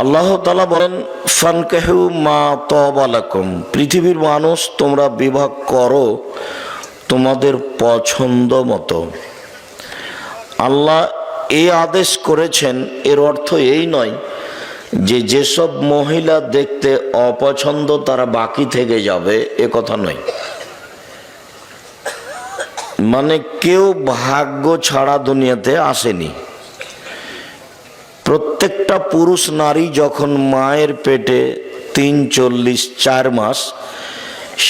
আল্লাহ তালা বলেন, ফানকাহু মা তবালাকুম পৃথিবীর মানুষ, তোমরা বিভাগ করো তোমাদের পছন্দ মতো। আল্লাহ এই আদেশ করেছেন, এর অর্থ এই নয় যে যেসব মহিলা দেখতে অপছন্দ, তারা বাকি থেকে যাবে, এ কথা নয়। মানে কেউ ভাগ্য ছাড়া দুনিয়াতে আসেনি। প্রত্যেকটা পুরুষ নারী যখন মায়ের পেটে তিন চল্লিশ চার মাস,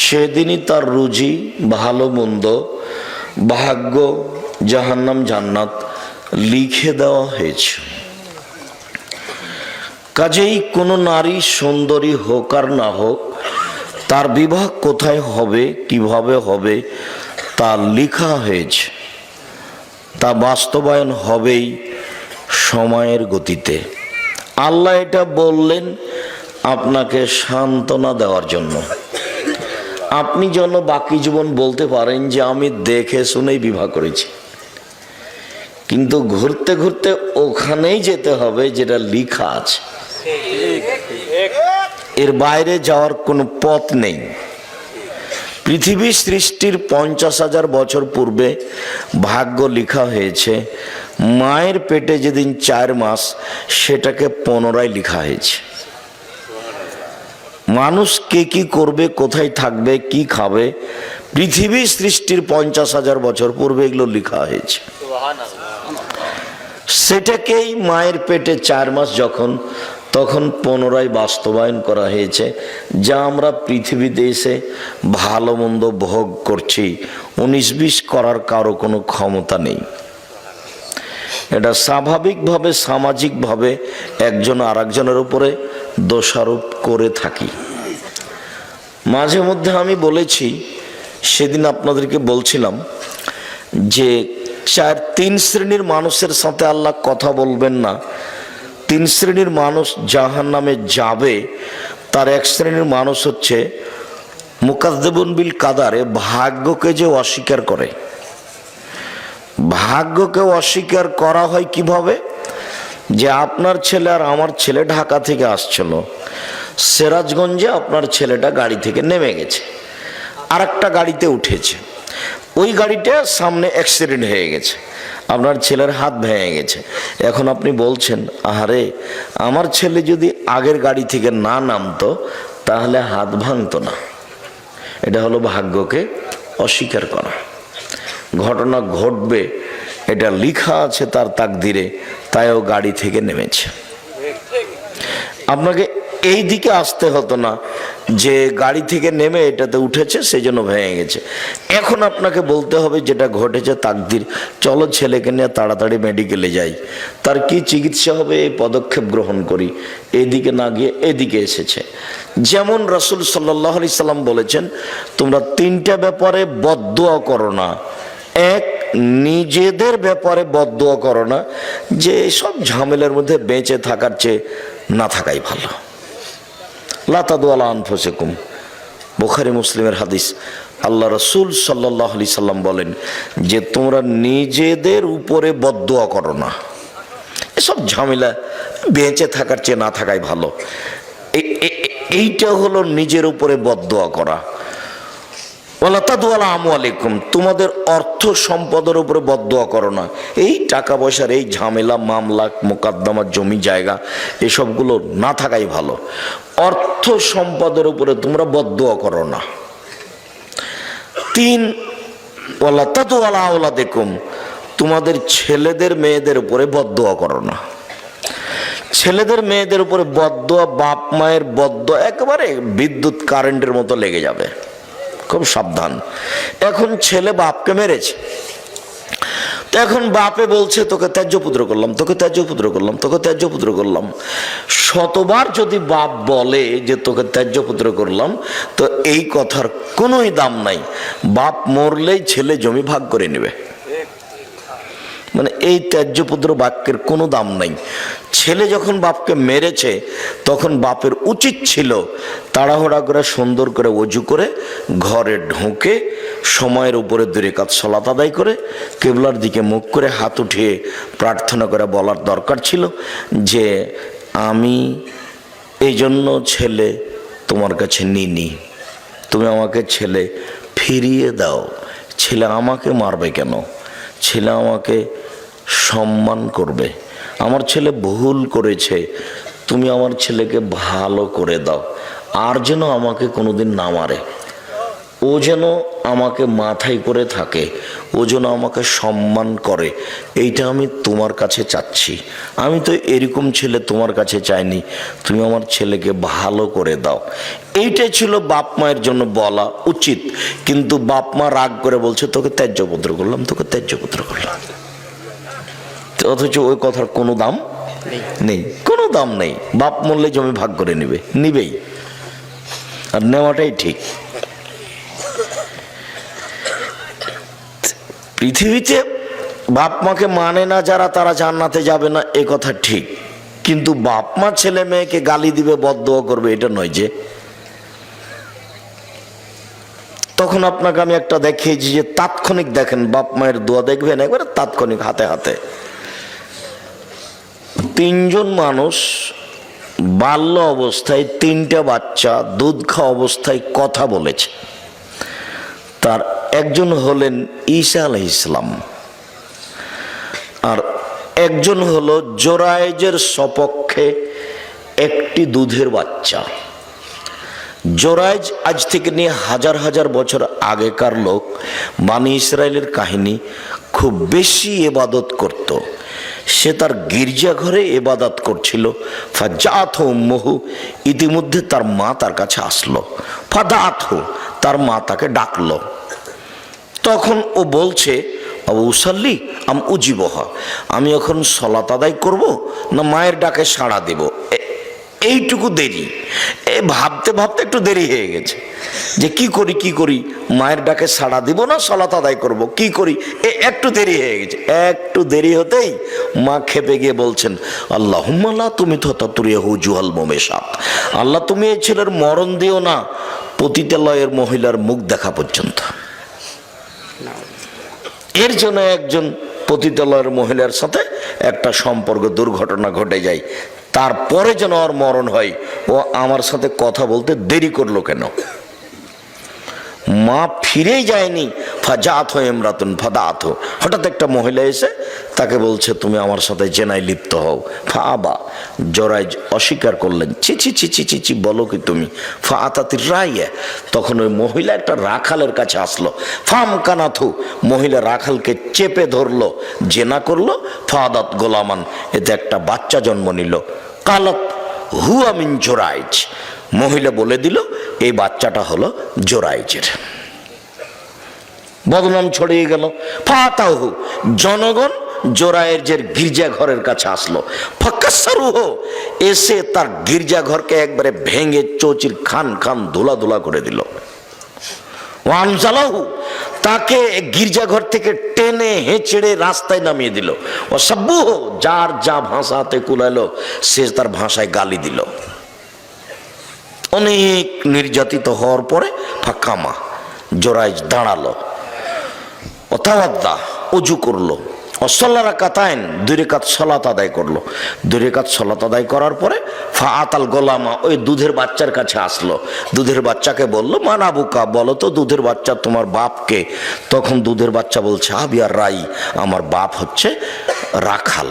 সেদিনই তার রুজি, ভালো মন্দ, ভাগ্য, জাহান্নাম, জান্নাত লিখে দেওয়া হয়েছে। কাজেই কোনো নারী সুন্দরী হোক আর না হোক, তার বিবাহ কোথায় হবে, কীভাবে হবে, তা লেখা হয়েছে। তা বাস্তবায়ন হবেই সময়ের গতিতে। আল্লাহ এটা বললেন আপনাকে সান্ত্বনা দেওয়ার জন্য। আপনি যেন বাকি জীবন বলতে পারেন যে আমি দেখে শুনেই বিবাহ করেছি। কিন্তু ঘুরতে ঘুরতে ওখানেই যেতে হবে যেটা লিখা আছে। এর বাইরে যাওয়ার কোনো পথ নেই। পৃথিবী সৃষ্টির পঞ্চাশ হাজার বছর পূর্বে ভাগ্য লেখা হয়েছে। মায়ের পেটে যেদিন চার মাস সেটাকে পুনরায় লেখা হয়েছে। মানুষ কে কি করবে কোথায় থাকবে কি খাবে? পৃথিবী সৃষ্টির পঞ্চাশ হাজার বছর পূর্বে এগুলো লেখা হয়েছে। সেটাকেই মায়ের পেটে চার মাস যখন তখন পুনরায় বাস্তবায়ন করা হয়েছে, যা আমরা পৃথিবীতে এসে ভালো মন্দ ভোগ করছি। উনিশ বিশ করার কারও কোনো ক্ষমতা নেই। এটা স্বাভাবিকভাবে, সামাজিকভাবে একজন আর একজনের উপরে দোষারোপ করে থাকি। মাঝে মধ্যে আমি বলেছি, সেদিন আপনাদেরকে বলছিলাম যে চার তিন শ্রেণির মানুষের সাথে আল্লাহ কথা বলবেন না তিন শ্রেণির মানুষ জাহান নামে যাবে, তার এক শ্রেণির মানুষ হচ্ছে মুকাদ্দেবুন বিল কাদারে, ভাগ্যকে যে অস্বীকার করে। ভাগ্যকে অস্বীকার করা হয় কীভাবে? যে আপনার ছেলে আর আমার ছেলে ঢাকা থেকে আসছিল, সিরাজগঞ্জে আপনার ছেলেটা গাড়ি থেকে নেমে গেছে আর একটা গাড়িতে উঠেছে। ওই গাড়িটা সামনে অ্যাক্সিডেন্ট হয়ে গেছে। আপনার ছেলের হাত ভেঙে গেছে। এখন আপনি বলছেন, আহারে, আমার ছেলে যদি আগের গাড়ি থেকে না নামতো, তাহলে হাত ভাঙতো না। এটা হলো ভাগ্যকে অস্বীকার করা। ঘটনা ঘটবে, এটা লিখা আছে তার তাকদিরে তাইও গাড়ি থেকে নেমেছে। আপনাকে এই দিকে আসতে হতো না যে গাড়ি থেকে নেমে এটাতে উঠেছে সেই জন্য ভেঙে গেছে। এখন আপনাকে বলতে হবে যেটা ঘটেছে তাকদির। চলো ছেলেকে নিয়ে তাড়াতাড়ি মেডিকেলে যাই। তার কি চিকিৎসা হবে, এই পদক্ষেপ গ্রহণ করি। এদিকে না গিয়ে এদিকে এসেছে। যেমন রসুল সাল্লাহ আলি সাল্লাম বলেছেন, তোমরা তিনটা ব্যাপারে বদোয়া করো না। এক, নিজেদের ব্যাপারে বদোয়া করো না, যে সব ঝামেলার মধ্যে বেঁচে থাকার চেয়ে না থাকাই ভালো। লাতাদুয়ালা আনফসেকুম। বুখারি মুসলিমের হাদিস। আল্লাহ রসুল সাল্লাহ আলি সাল্লাম বলেন যে, তোমরা নিজেদের উপরে বদোয়া করো না। এসব ঝামেলা, বেঁচে থাকার চেয়ে না থাকাই ভালো। এইটা হলো নিজের উপরে বদোয়া করা। তোমাদের অর্থ সম্পদের উপরে বদোয়া করো না। এই টাকা পয়সার এই ঝামেলা মামলা মোকদ্দমা জমি জায়গা, এসবগুলো না থাকাই ভালো। অর্থ সম্পদের উপরে তোমরা বদোয়া করো না। তিন ওয়ালাতাদুয়ালা আওলা দেখুম তোমাদের ছেলেদের মেয়েদের উপরে বদোয়া করো না। ছেলেদের মেয়েদের উপরে বদোয়া বাপ মায়ের বদোয়া একেবারে বিদ্যুৎ কারেন্টের মতো লেগে যাবে। খুব সাবধান। এখন ছেলে বাপকে মেরেছে। তো এখন বাপে বলছে, তোকে ত্যায্য পুত্র করলাম, তোকে ত্যায্য পুত্র করলাম, তোকে ত্যায্য পুত্র করলাম। শতবার যদি বাপ বলে যে, তোকে ত্যায্য পুত্র করলাম, তো এই কথার কোনোই দাম নাই। বাপ মরলেই ছেলে জমি ভাগ করে নেবে। মানে এই ত্যায্য পুত্র বাক্যের কোনো দাম নাই। ছেলে যখন বাপকে মেরেছে, তখন বাপের উচিত ছিল তাড়াহুড়া করে, সুন্দর করে অজু করে ঘরে ঢুকে সময়ের উপরে দূরে কাজ সলাত আদায় করে, কেবলার দিকে মুখ করে হাত উঠিয়ে প্রার্থনা করে বলার দরকার ছিল যে, আমি এই জন্য ছেলে তোমার কাছে নিনি তুমি আমাকে ছেলে ফিরিয়ে দাও। ছেলে আমাকে মারবে কেন? ছেলে আমাকে সম্মান করবে। আমার ছেলে ভুল করেছে। তুমি আমার ছেলেকে ভালো করে দাও। আর যেন আমাকে কোনোদিন না মারে। ও যেন আমাকে মাথায় করে থাকে। ও যেন আমাকে সম্মান করে। এইটা আমি তোমার কাছে চাচ্ছি। আমি তো এরকম ছেলে তোমার কাছে চাইনি। তুমি আমার ছেলেকে ভালো করে দাও। এইটাই ছিল বাপ মায়ের জন্য বলা উচিত। কিন্তু বাপ মা রাগ করে বলছে, তোকে ত্যায্যপুত্র করলাম, তোকে ত্যায্যপুত্র করলাম। অথচ ওই কথার কোনো দাম নেই। কোনো দাম নেই। বাপ মূল্যে জমি ভাগ করে নেবে। নিবেই। আর নেওয়াটাই ঠিক। পৃথিবীতে বাপ মাকে মানে না যারা তারা জান্নাতে যাবে না এ কথা ঠিক। কিন্তু বাপ মা ছেলে মেয়েকে গালি দিবে বদদোয়া করবে এটা নয় যে। তখন আপনাকে আমি একটা দেখিয়েছি যে তাৎক্ষণিক দেখেন বাপ মায়ের দোয়া দেখবেন একবারে তাৎক্ষণিক হাতে হাতে। তিনজন মানুষ বাল্য অবস্থায় তিনটা বাচ্চা, দুধ খাওয়া অবস্থায় কথা বলেছে। তার একজন হলেন ঈসা আলহ ইসলাম আর একজন হলো জোরায়েজের সপক্ষে একটি দুধের বাচ্চা। জোরাইজ আজ থেকে নিয়ে হাজার হাজার বছর আগেকার লোক বানি ইসরায়েলের কাহিনী খুব বেশি এবাদত করত। সে তার গির্জাঘরে এবাদাত করছিল। ফাজাত মহু ইতিমধ্যে তার মা তার কাছে আসলো। ফাদাত তার মা তাকে ডাকলো। তখন ও বলছে, আবু উসাল্লি আম উজিবহা, আমি এখন সলাত আদায় করব না মায়ের ডাকে সাড়া দেব? এইটুকু দেরি। এ ভাবতে ভাবতে একটু দেরি হয়ে গেছে। যে কি করি কি করি? মায়ের ডাকে সাড়া দিব না, সলাত আদায় করব, কি করি? এ একটু দেরি হয়ে গেছে। একটু দেরি হতেই মা খেপে গিয়ে বলছেন আল্লাহ তুমি তো ততুরিয়া হু জুহাল মোমেশাত। আল্লাহ তুমি এই ছেলের মরণ দিও না পতিতালয়ের মহিলার মুখ দেখা পর্যন্ত। এর জন্য একজন পতিতালয়ের মহিলার সাথে একটা সম্পর্ক দুর্ঘটনা ঘটে যায়। তারপরে যেন ওর মরণ হয়। ও আমার সাথে কথা বলতে দেরি করল কেন? মা ফিরেই যায়নি। ফাজাত হো এমরাতুন ফাদাত হো। হঠাৎ একটা মহিলা এসে তাকে বলছে, তুমি আমার সাথে জেনায় লিপ্ত হও। ফাবা জরাই অস্বীকার করলেন, ছি ছি ছি বলো কি তুমি? ফা আতাতির রাইয়া। তখন ওই মহিলা একটা রাখালের কাছে আসলো। ফাম কানাথু মহিলা রাখালকে চেপে ধরলো, জেনা করল, ফাদাত গোলামান, এতে একটা বাচ্চা জন্ম নিল। কালত হুয়া মিন জোরাইজ। মহিলা বলে দিল এই বাচ্চাটা হলো জোরাইজের। বদনাম ছড়িয়ে গেল। ফাতাহু, জনগণ জোরায়ের গির্জা ঘরের কাছে আসলো। ফাক্কাসারুহ এসে তার গির্জা ঘরকে একবারে ভেঙে চৌচির খান খান ধুলা ধুলা করে দিল। ওয়ানজালাহু, তাকে গির্জাঘর থেকে টেনে হেঁচড়ে রাস্তায় নামিয়ে দিল। ও সাব্বুহ যার যা ভাষাতে কুলালো, সে তার ভাষায় গালি দিল। অনেক নির্যাতিত হওয়ার পরে ফাঁকামা জোরাইজ দাঁড়াল। অথাবাদ্দা অজু করল। অসল্লারা কাতায়ন দুই রেখাত সলাত আদায় করল। দুই কাত সলাত আদায় করার পরে ফা আতাল গোলামা ওই দুধের বাচ্চার কাছে আসলো। দুধের বাচ্চাকে বলল মানাবুকা বলো তো দুধের বাচ্চা তোমার বাপকে তখন দুধের বাচ্চা বলছে আবিয়ার রাই, আমার বাপ হচ্ছে রাখাল।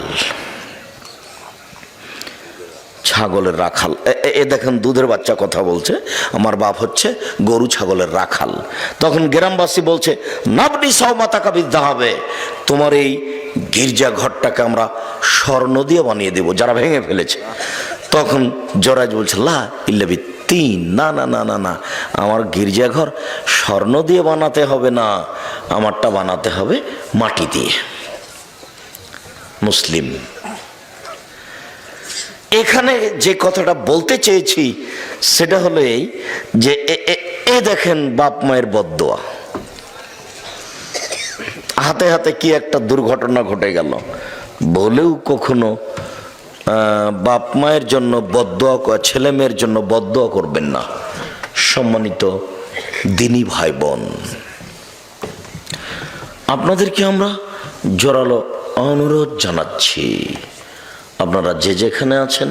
ছাগলের রাখাল। এ- দেখেন দুধের বাচ্চা কথা বলছে, আমার বাপ হচ্ছে গরু ছাগলের রাখাল। তখন গ্রামবাসী বলছে, নাবনি সৌমাতাকা বিদ্যা হবে তোমার এই গির্জা ঘরটাকে আমরা স্বর্ণ দিয়ে বানিয়ে দেব, যারা ভেঙে ফেলেছে। তখন জরাজ বলছে, লা ইল্লাবি তিন না না না না না, আমার গির্জাঘর স্বর্ণ দিয়ে বানাতে হবে না, আমারটা বানাতে হবে মাটি দিয়ে। মুসলিম এখানে যে কথাটা বলতে চেয়েছি, সেটা হলো এই যে এ- দেখেন বাপ মায়ের বদোয়া হাতে হাতে কি একটা দুর্ঘটনা ঘটে গেল। বলেও কখনো বাপ মায়ের জন্য বদোয়া ছেলে মেয়ের জন্য বদোয়া করবেন না। সম্মানিত দিনী ভাই বোন আপনাদেরকে আমরা জোরালো অনুরোধ জানাচ্ছি। আপনারা যে যেখানে আছেন,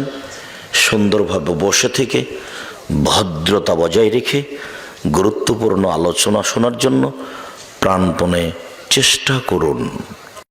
সুন্দরভাবে বসে থেকে ভদ্রতা বজায় রেখে গুরুত্বপূর্ণ আলোচনা শোনার জন্য প্রাণপণে চেষ্টা করুন।